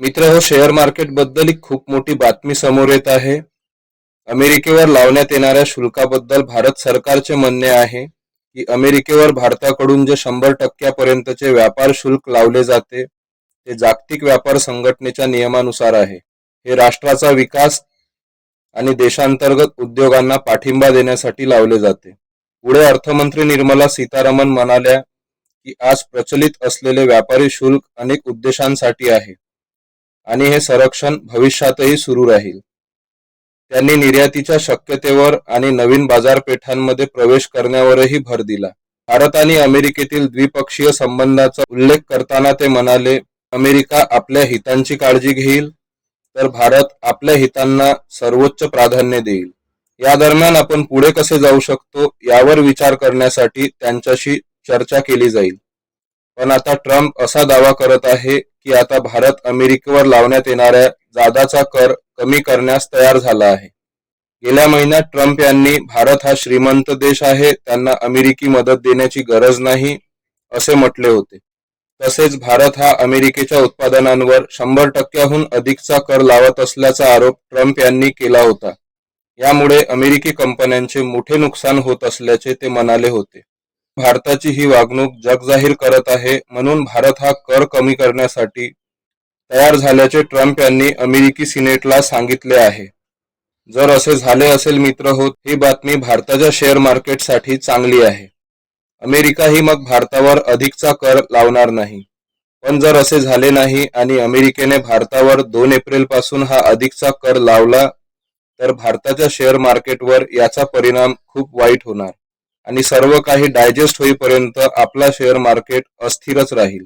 मित्र हो शेअर मार्केटबद्दल एक खूप मोठी बातमी समोर येत आहे. अमेरिकेवर लावण्यात येणाऱ्या शुल्काबद्दल भारत सरकारचे म्हणणे आहे की अमेरिकेवर भारताकडून जे शंभर टक्क्यापर्यंतचे व्यापार शुल्क लावले जाते ते जागतिक व्यापार संघटनेच्या नियमानुसार आहे. हे राष्ट्राचा विकास आणि देशांतर्गत उद्योगांना पाठिंबा देण्यासाठी लावले जाते. पुढे अर्थमंत्री निर्मला सीतारामन म्हणाल्या की आज प्रचलित असलेले व्यापारी शुल्क अनेक उद्देशांसाठी आहे. आणि हे संरक्षण भविष्यातही सुरू राहील. त्यांनी निर्यातीच्या शक्यतेवर आणि नवीन बाजारपेठांमध्ये प्रवेश करण्यावरही भर दिला. भारत आणि अमेरिकेतील द्विपक्षीय संबंधाचा उल्लेख करताना ते म्हणाले अमेरिका आपल्या हितांची काळजी घेईल तर भारत आपल्या हितांना सर्वोच्च प्राधान्य देईल. या दरम्यान आपण पुढे कसे जाऊ शकतो यावर विचार करण्यासाठी त्यांच्याशी चर्चा केली जाईल. पण आता ट्रम्प असा दावा करत आहे की आता भारत अमेरिकेवर लावण्यात येणाऱ्या जादाचा कर कमी करण्यास तयार झाला आहे. गेल्या महिन्यात ट्रम्प यांनी भारत हा श्रीमंत देश आहे त्यांना अमेरिकी मदत देण्याची गरज नाही असे म्हटले होते. तसेच भारत हा अमेरिकेच्या उत्पादनांवर शंभर टक्क्याहून अधिकचा कर लावत असल्याचा आरोप ट्रम्प यांनी केला होता. यामुळे अमेरिकी कंपन्यांचे मोठे नुकसान होत असल्याचे ते म्हणाले होते. भारताची ही वागणूक जगजाहीर करत आहे म्हणून भारत हा कर कमी करण्यासाठी तयार झाल्याचे ट्रम्प यांनी अमेरिकी सिनेटला सांगितले आहे. जर असे झाले असेल मित्र होत ही बातमी भारताच्या शेअर मार्केटसाठी चांगली आहे. अमेरिका ही मग भारतावर अधिकचा कर लावणार नाही. पण जर असे झाले नाही आणि अमेरिकेने भारतावर दोन एप्रिलपासून हा अधिकचा कर लावला तर भारताच्या शेअर मार्केटवर याचा परिणाम खूप वाईट होणार. आणि सर्व काही डायजेस्ट होईपर्यंत आपला शेअर मार्केट अस्थिरच राहील.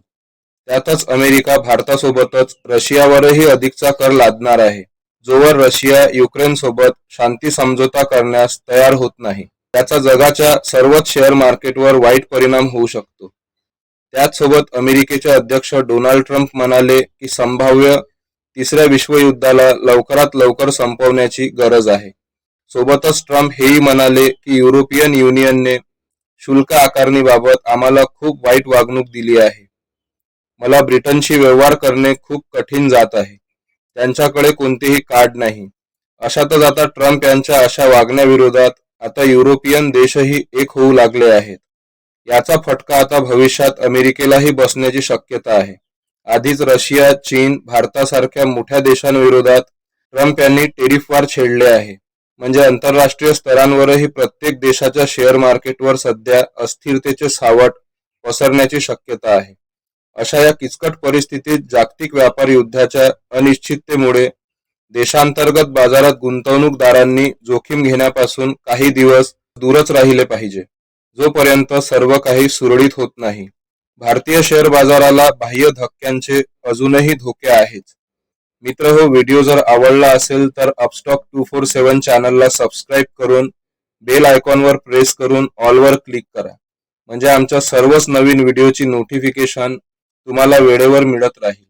त्यातच अमेरिका भारतासोबतच रशियावरही अधिकचा कर लादणार आहे. जोवर रशिया युक्रेन सोबत शांती समझोता करण्यास तयार होत नाही. त्याचा जगाच्या सर्वच शेअर मार्केटवर वाईट परिणाम होऊ शकतो. त्याचसोबत अमेरिकेचे अध्यक्ष डोनाल्ड ट्रम्प म्हणाले की संभाव्य तिसऱ्या विश्वयुद्धाला लवकरात लवकर संपवण्याची गरज आहे. सोबतच ट्रम्प हेही म्हणाले की युरोपियन युनियनने शुल्क आकारणीबाबत आम्हाला खूप वाईट वागणूक दिली आहे. मला ब्रिटनशी व्यवहार करणे खूप कठीण जात आहे. त्यांच्याकडे कोणतेही कार्ड नाही. अशातच आता ट्रम्प यांच्या अशा वागण्याविरोधात आता युरोपियन देशही एक होऊ लागले आहेत. याचा फटका आता भविष्यात अमेरिकेलाही बसण्याची शक्यता आहे. आधीच रशिया चीन भारतासारख्या मोठ्या देशांविरोधात ट्रम्प यांनी टेरिफ वार छेडले आहे. म्हणजे आंतरराष्ट्रीय स्तरांवरही प्रत्येक देशाच्या शेअर मार्केटवर सध्या अस्थिरतेचे सावट पसरण्याची शक्यता आहे. अशा या किचकट परिस्थितीत जागतिक व्यापार युद्धाच्या अनिश्चिततेमुळे देशांतर्गत बाजारात गुंतवणूकदारांनी जोखीम घेण्यापासून काही दिवस दूरच राहिले पाहिजे जोपर्यंत सर्व काही सुरळीत होत नाही. भारतीय शेअर बाजाराला बाह्य धक्क्यांचे अजूनही धोके आहेच. मित्र हो व्हिडिओ जर आवडला असेल तर अपस्टॉक टू फोर सेवन चॅनलला सबस्क्राईब करून बेल आयकॉनवर प्रेस करून ऑलवर क्लिक करा. म्हणजे आमच्या सर्वच नवीन व्हिडिओची नोटिफिकेशन तुम्हाला वेळेवर मिळत राहील.